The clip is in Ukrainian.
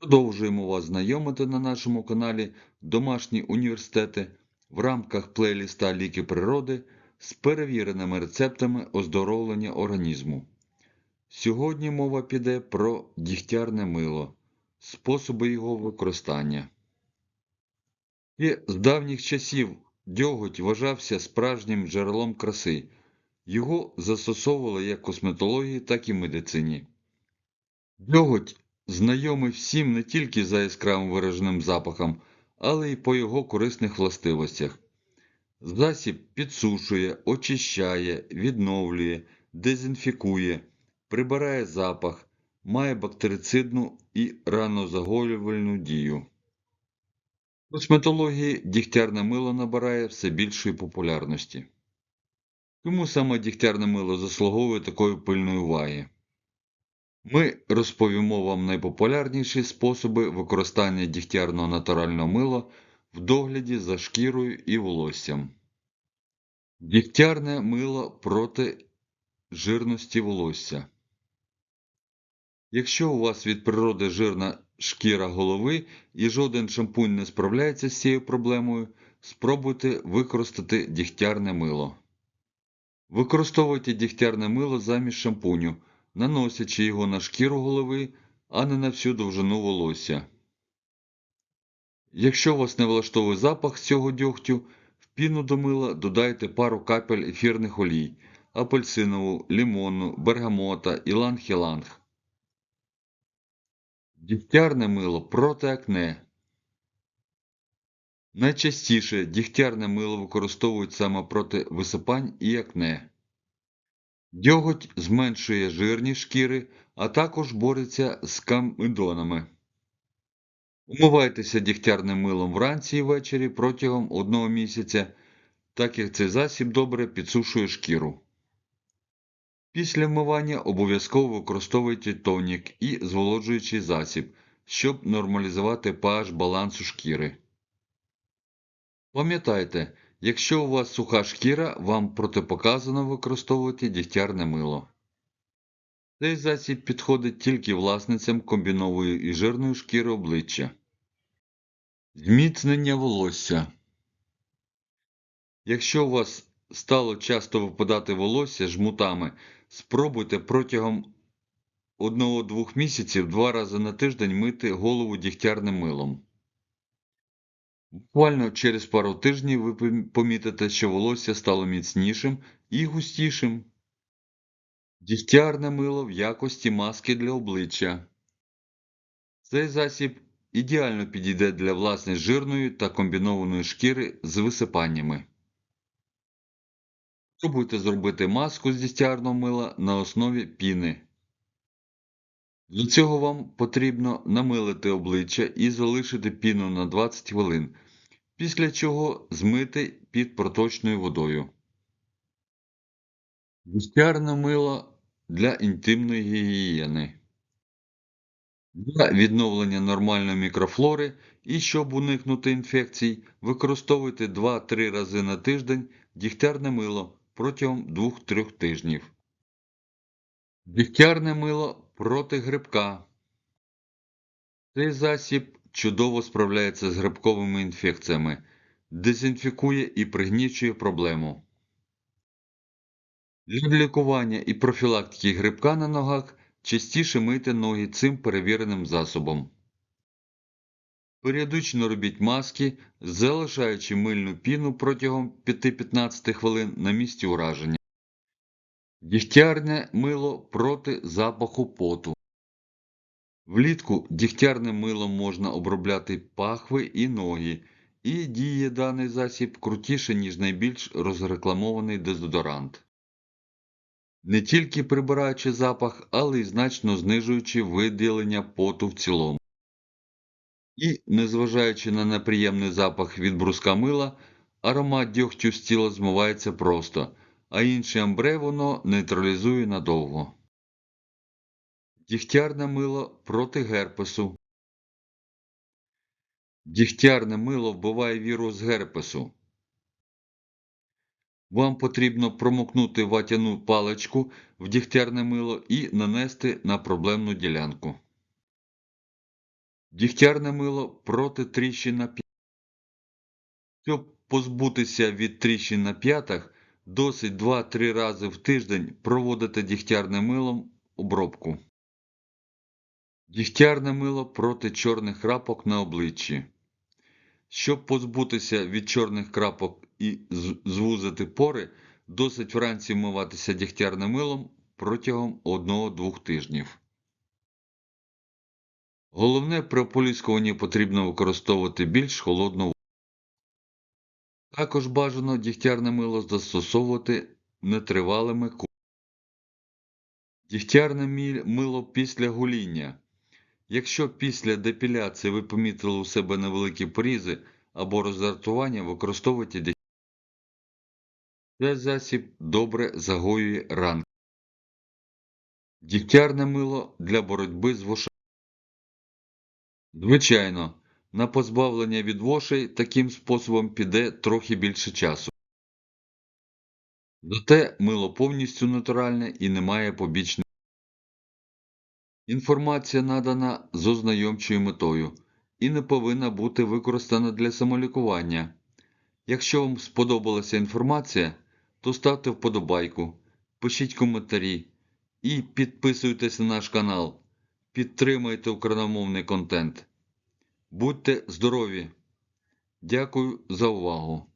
Продовжуємо вас знайомити на нашому каналі Домашні університети в рамках плейліста Ліки природи з перевіреними рецептами оздоровлення організму. Сьогодні мова піде про дігтярне мило, способи його використання. І з давніх часів дьоготь вважався справжнім джерелом краси. Його застосовували як в косметології, так і в медицині. Дьоготь знайомий всім не тільки за яскравим вираженим запахом, але й по його корисних властивостях. Засіб підсушує, очищає, відновлює, дезінфікує, прибирає запах, має бактерицидну і ранозагоювальну дію. В косметології дігтярне мило набирає все більшої популярності. Чому саме дігтярне мило заслуговує такої пильної уваги? Ми розповімо вам найпопулярніші способи використання дігтярного натурального мила в догляді за шкірою і волоссям. Дігтярне мило проти жирності волосся. Якщо у вас від природи жирна шкіра голови і жоден шампунь не справляється з цією проблемою, спробуйте використати дігтярне мило. Використовуйте дігтярне мило замість шампуню, наносячи його на шкіру голови, а не на всю довжину волосся. Якщо вас не влаштовує запах з цього дьогтю, в піну до мила додайте пару капель ефірних олій, апельсинову, лимонну, бергамота, іланг-іланг. Дігтярне мило проти акне. Найчастіше дігтярне мило використовують саме проти висипань і акне. Дьоготь зменшує жирність шкіри, а також бореться з камедонами. Умивайтеся дігтярним милом вранці і ввечері протягом одного місяця, так як цей засіб добре підсушує шкіру. Після вмивання обов'язково використовуйте тонік і зволоджуючий засіб, щоб нормалізувати pH балансу шкіри. Пам'ятайте, якщо у вас суха шкіра, вам протипоказано використовувати дігтярне мило. Цей засіб підходить тільки власницям комбінової і жирної шкіри обличчя. Зміцнення волосся. Якщо у вас стало часто випадати волосся жмутами, спробуйте протягом 1-2 місяців два рази на тиждень мити голову дігтярним милом. Буквально через пару тижнів ви помітите, що волосся стало міцнішим і густішим. Дігтярне мило в якості маски для обличчя. Цей засіб ідеально підійде для власне жирної та комбінованої шкіри з висипаннями. Спробуйте зробити маску з дігтярного мила на основі піни. Для цього вам потрібно намилити обличчя і залишити піну на 20 хвилин, після чого змити під проточною водою. Дігтярне мило для інтимної гігієни. Для відновлення нормальної мікрофлори і щоб уникнути інфекцій, використовуйте 2-3 рази на тиждень дігтярне мило протягом 2-3 тижнів. Дігтярне мило проти грибка. Цей засіб чудово справляється з грибковими інфекціями, дезінфікує і пригнічує проблему. Для лікування і профілактики грибка на ногах частіше мийте ноги цим перевіреним засобом. Періодично робіть маски, залишаючи мильну піну протягом 5-15 хвилин на місці ураження. Дігтярне мило проти запаху поту. Влітку дігтярним милом можна обробляти пахви і ноги, і діє даний засіб крутіше, ніж найбільш розрекламований дезодорант. Не тільки прибираючи запах, але й значно знижуючи виділення поту в цілому. І, незважаючи на неприємний запах від бруска мила, аромат дьогтю з тіла змивається просто, а інше амбре воно нейтралізує надовго. Дігтярне мило проти герпесу. Дігтярне мило вбиває вірус герпесу. Вам потрібно промокнути ватяну паличку в дігтярне мило і нанести на проблемну ділянку. Дігтярне мило проти тріщин на п'ятах. Щоб позбутися від тріщин на п'ятах, досить 2-3 рази в тиждень проводити дігтярним милом обробку. Дігтярне мило проти чорних крапок на обличчі. Щоб позбутися від чорних крапок і звузити пори, досить вранці вмиватися дігтярним милом протягом 1-2 тижнів. Головне при ополіскуванні потрібно використовувати більш холодну воду. Також бажано дігтярне мило застосовувати нетривалими ку. Дігтярне мило після гоління. Якщо після депіляції ви помітили у себе невеликі порізи або роздратування, використовуйте дігтярне. Цей засіб добре загоює ранки. Дігтярне мило для боротьби з вошами. Звичайно, на позбавлення від вошей таким способом піде трохи більше часу. Зате мило повністю натуральне і не має побічних. Інформація надана з ознайомчою метою і не повинна бути використана для самолікування. Якщо вам сподобалася інформація, то ставте вподобайку, пишіть коментарі і підписуйтесь на наш канал. Підтримайте україномовний контент. Будьте здорові! Дякую за увагу!